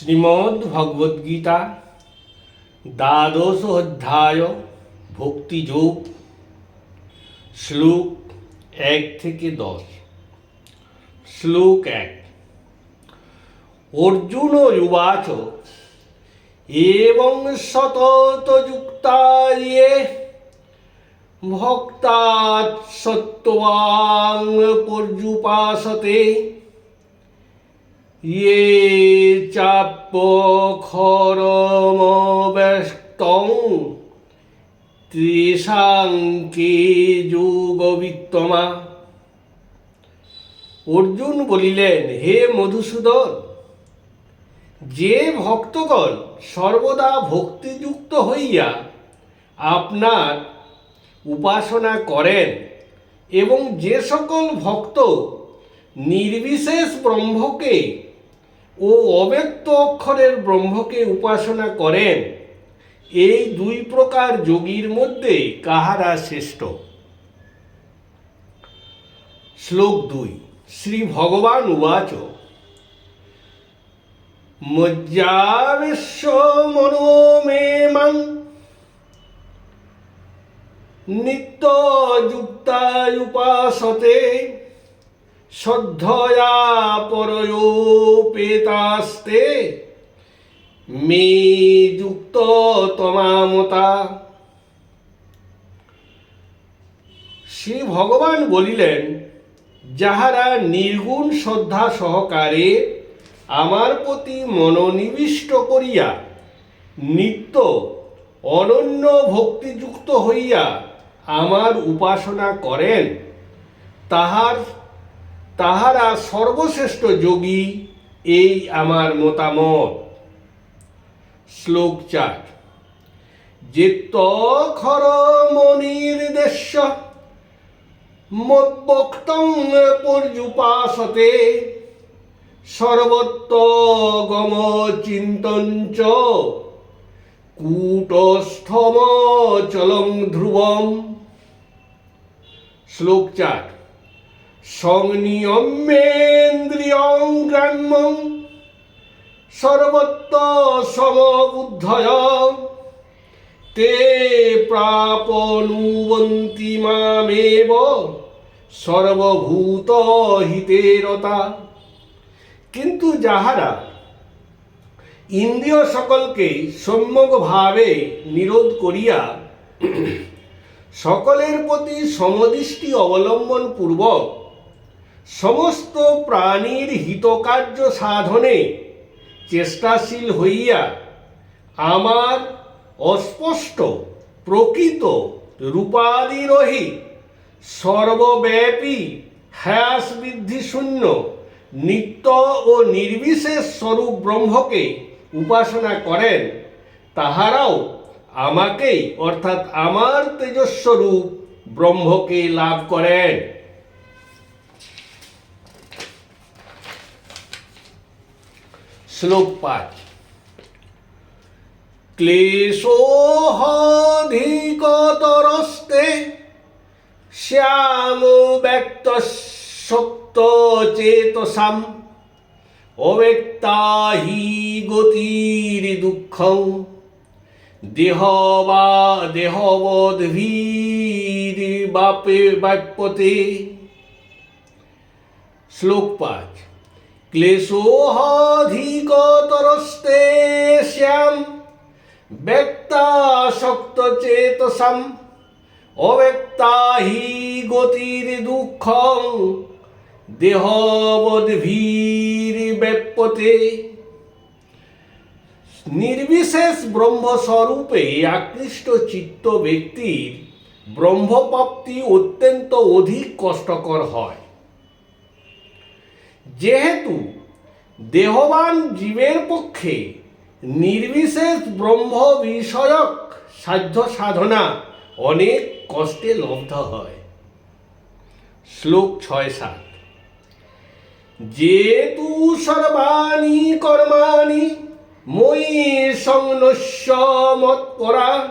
শ্রীমদ্ ভগবদ্গীতা, দ্বাদশ অধ্যায় ভক্তিযোগ শ্লোক এক থেকে দশ। শ্লোক এক। অর্জুন উবাচ, এবং সততযুক্তা ইয়ে ভক্তাৎ সত্যবাং পর্যুপাসতে ইয়ে চাপ্যখরমব্যস্তং তেষাং কে যোগবিত্তমা। অর্জুন বলিলেন, হে মধুসূদন, যে ভক্তগণ সর্বদা ভক্তিযুক্ত হইয়া আপনার উপাসনা করেন এবং যে সকল ভক্ত নির্বিশেষ ব্রহ্মকে ও অব্যক্ত অক্ষরের ব্রহ্মকে উপাসনা করেন। এই দুই প্রকার যোগীর মধ্যে কাহারা শ্রেষ্ঠ? শ্লোক দুই, শ্রী ভগবান উবাচ। মজ্জাবিশ্ব মনো মে মাং নিত্যযুক্তায়ুপাসতে শ্রদ্ধয়া পরয়োপেতাস্তে মে যুক্ত তমামতা। শ্রী ভগবান বলিলেন, যাহারা নির্গুণ শ্রদ্ধা সহকারে আমার প্রতি মনোনিবিষ্ট করিয়া নিত্য অনন্য ভক্তিযুক্ত হইয়া আমার উপাসনা করেন, তাহার তাহারা সর্বশ্রেষ্ঠ যোগী এই আমার মতামত। শ্লোক চার। যে তখর মনির্দেশ্য মদ্বক্তং পর্যুপাসতে, সর্বত্র গম চিন্তঞ্চ কূটস্থম চলং ধ্রুবম। শ্লোক চার। সংনিয়মেন্দ্রিয়ং গ্রাম্যং সর্বত্র সমবুদ্ধয় তে প্রাপনুবন্তি মামেব সর্বভূত হিতেরতা। কিন্তু যাহারা ইন্দ্রিয় সকলকে সম্যকভাবে নিরোধ করিয়া সকলের প্রতি সমদৃষ্টি অবলম্বন পূর্বক সমস্ত প্রাণীর হিতকার্য সাধনে চেষ্টাশীল হইয়া আমার অস্পষ্ট, প্রকৃত রূপাদিরহিত সর্বব্যাপী হ্যাস বৃদ্ধি শূন্য, নিত্য ও নির্বিশেষ স্বরূপ ব্রহ্মকে উপাসনা করেন, তাহারাও আমাকেই, অর্থাৎ আমার তেজস্বরূপ ব্রহ্মকে লাভ করেন। শ্লোক পাঁচ ক্লেশোহধিকতরস্তে শ্যাম ব্যক্ত শক্ত চেতসাম অব্যক্তা হি গতির দুঃখং দেহ বা দেহবোধভীর বাপে বাপ্যতে শ্লোক পাঁচ ক্লেশোহধিকতরস্তে শ্যাম ব্যক্তাসক্ত চেতসাম অব্যক্তা হি গতির দুঃখং দেহবদ্ভীর ব্যাপ্যতে নির্বিশেষ ব্রহ্মস্বরূপে আকৃষ্ট চিত্ত ব্যক্তির ব্রহ্মপ্রাপ্তি অত্যন্ত অধিক কষ্টকর হয় যেহেতু দেহবান জীবের পক্ষে নির্বিশেষ ব্রহ্ম বিষয়ক সাধ্য সাধনা অনেক কষ্টে লব্ধ হয়। শ্লোক ছয় সাত। যেতু সর্বাণি কর্মাণি মই সংনস্য মৎপরা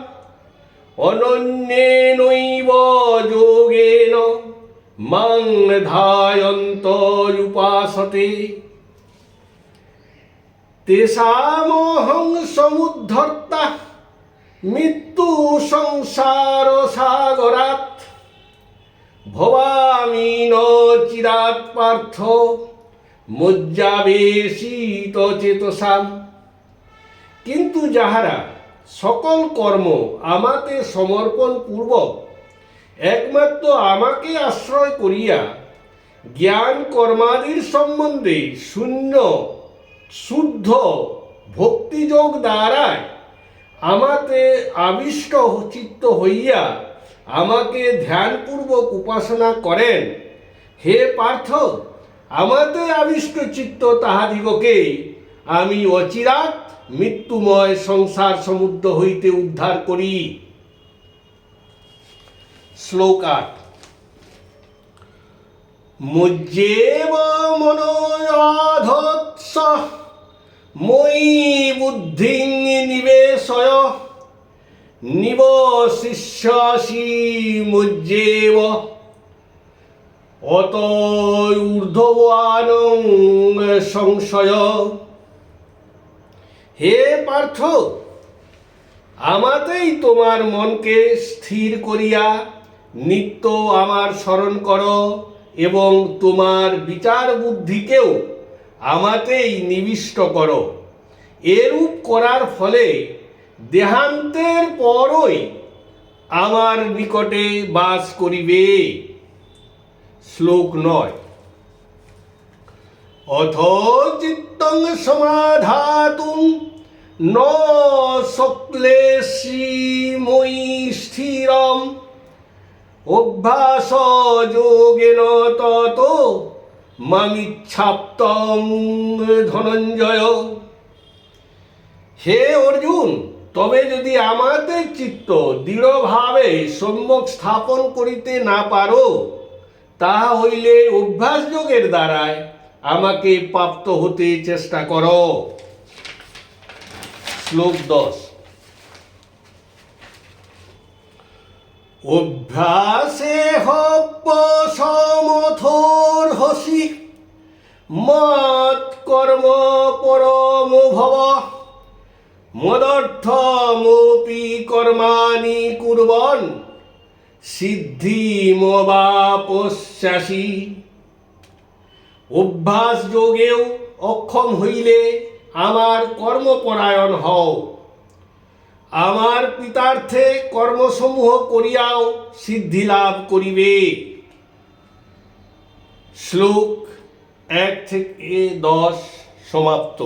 অনন্যেনৈব যোগেন। মাং ধায়ন্তুপাসতে তেষামহং সমুদ্ধর্তা, মৃত্যু সংসার সাগরাত ভবামি ন চিরাত পার্থ, মজ্জাবেশিত চেতসাম। কিন্তু যাহারা সকল কর্ম আমাতে সমর্পণ পূর্বক একমাত্র আমাকে আশ্রয় করিয়া জ্ঞান কর্মাদির সম্বন্ধে শূন্য, শুদ্ধ ভক্তিযোগ দ্বারায় আমাতে আবিষ্ট চিত্ত হইয়া আমাকে ধ্যানপূর্বক উপাসনা করেন। হে পার্থ, আমাতে আবিষ্ট চিত্ত তাহাদিগকে আমি অচিরাত মৃত্যুময় সংসার সমুদ্র হইতে উদ্ধার করি। শ্লোক আট। মুজ্জেব মনোয়াধৎস, মই বুদ্ধি নিবেশয়। নিবশিষ্যাসি মুজ্জেব। অত ঊর্ধ্ববান সংশয়। হে পার্থ, আমাতেই তোমার মনকে স্থির করিয়া নিত্য আমার স্মরণ করো এবং তোমার বিচার বুদ্ধিকেও আমাতেই নিবিষ্ট করো। এরূপ করার ফলে দেহান্তের পরই আমার নিকটে বাস করিবে। শ্লোক নয়। অথ চিত্তং সমাধাতুম ন শক্লেশি মই স্থিরম অভ্যাস যোগেন তত মামিচ্ছাপ্তম ধনঞ্জয়। হে অর্জুন, তবে যদি আমাদের চিত্ত দৃঢ়ভাবে সম্যক স্থাপন করিতে না পারো, তাহা হইলে অভ্যাস যোগের দ্বারায় আমাকে প্রাপ্ত হতে চেষ্টা করো। শ্লোক দশ। অভ্যাসে হব্য সমথোর হসি। মত কর্ম পরম ভব। মদর্থমপি কর্মাণি কুর্বন। সিদ্ধি মবাপশ্যাসী অভ্যাস যোগেও অক্ষম হইলে আমার কর্মপরায়ণ হও। আমার পিতার্থে কর্মসমূহ করিয়াও সিদ্ধি লাভ করিবে। শ্লোক এক থেকে দশ সমাপ্ত।